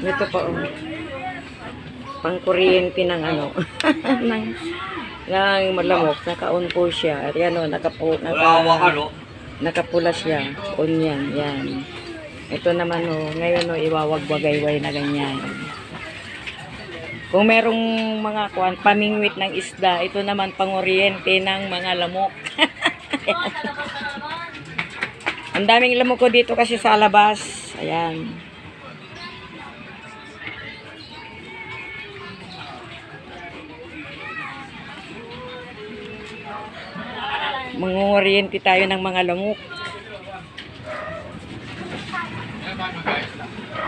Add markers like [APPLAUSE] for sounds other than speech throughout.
Ito pa oh. Pang kuryente ng ano. [LAUGHS] ng, ng malamok. Naka-on po siya. At yan o, Kawawa ka, naka, no? nakapula siya. On yan. Yan. Ito naman o, ngayon o, iwawagwagayway na ganyan. Kung merong mga kuan, pamingwit ng isda, ito naman panguryente ng mga lamok. [LAUGHS] Ang daming lamok ko dito kasi sa labas. Ayan. Mangunguryente tayo ng mga lamok.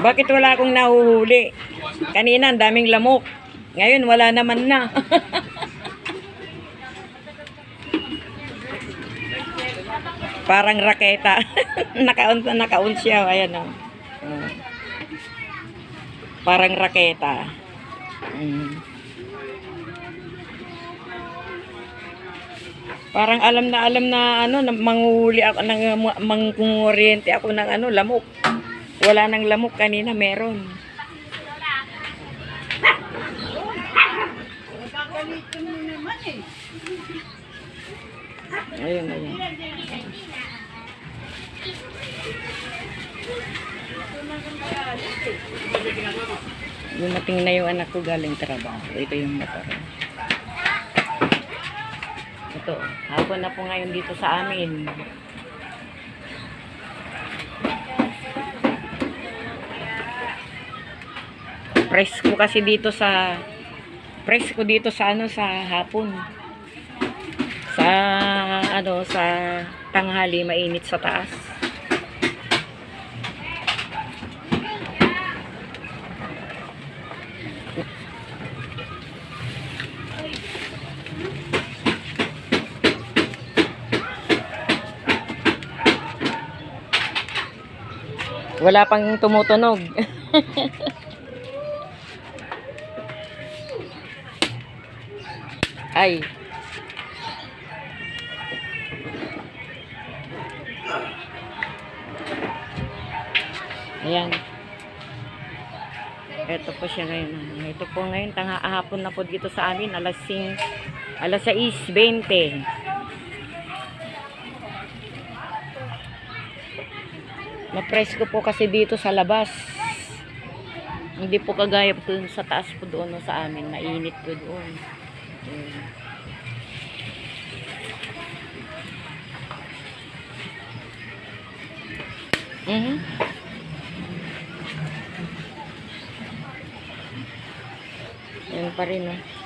Bakit wala akong nahuhuli? Kanina, ang daming lamok. Ngayon, wala naman na. [LAUGHS] Parang raketa. [LAUGHS] nakaun, nakaun siya. Ayan. Oh. Parang raketa. Mm. Parang alam na alam na ano, na manguhuli ako ng mangkunguryente ako ng ano, lamok. Wala nang lamok kanina, meron. Ayun, ayun. Dumating na yung anak ko galing trabaho. Ito yung motor. Ito, hapon na po ngayon dito sa amin. Presko kasi dito sa presko dito sa ano sa hapon. Sa ano sa tanghali mainit sa taas. Wala pang tumutunog. [LAUGHS] Ay. Ayan. Ito po siya ngayon. Ito po ngayon, tanga hapon na po dito sa amin, alas 5, alas 6.20. Mapresko po kasi dito sa labas. Hindi po kagaya po sa taas po doon no, sa amin. Mainit po doon. Ayan. Mhm. Yan pa rin, no?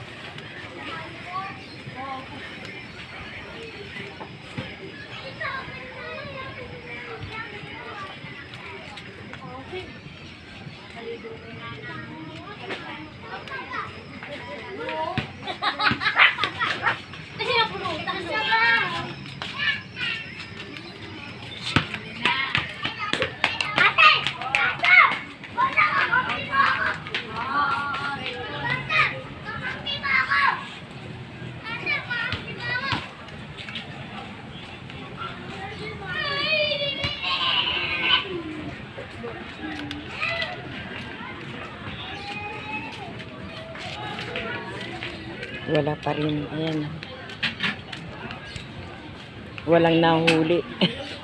Wala pa rin. Ayan. Walang nahuli. [LAUGHS]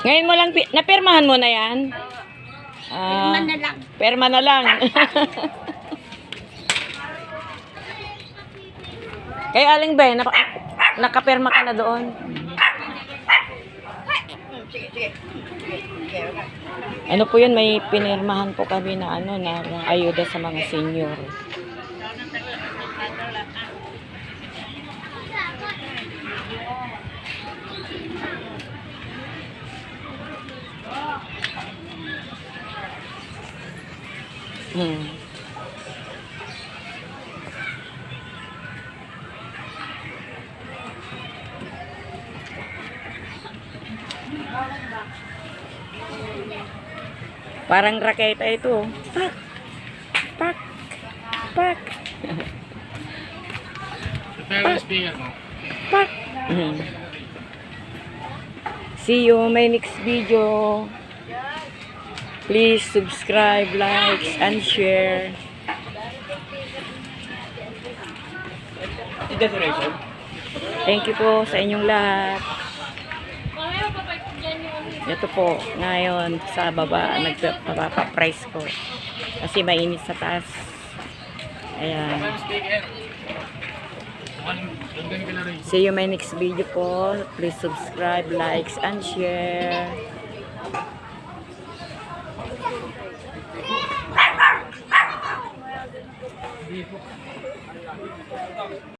Ngayon mo lang, pi- napirmahan mo na yan? Ah, na lang. Perma na lang. [LAUGHS] Kay Aling Ben, naka, nakaperma ka na doon. Ano po yun, may pinirmahan po kami na ano, na ayuda sa mga senior. Hmm. Parang raketa ito. Pak! Pak! Pak! Speaker mo. Pak! Mhm. See you my next video. Please subscribe, like, and share. Thank you po sa inyong lahat. Ito po, ngayon sa baba, nagpapapa-price ko. Kasi mainit sa taas. Ayan. See you my next video po. Please subscribe, likes, and share. 你，哎，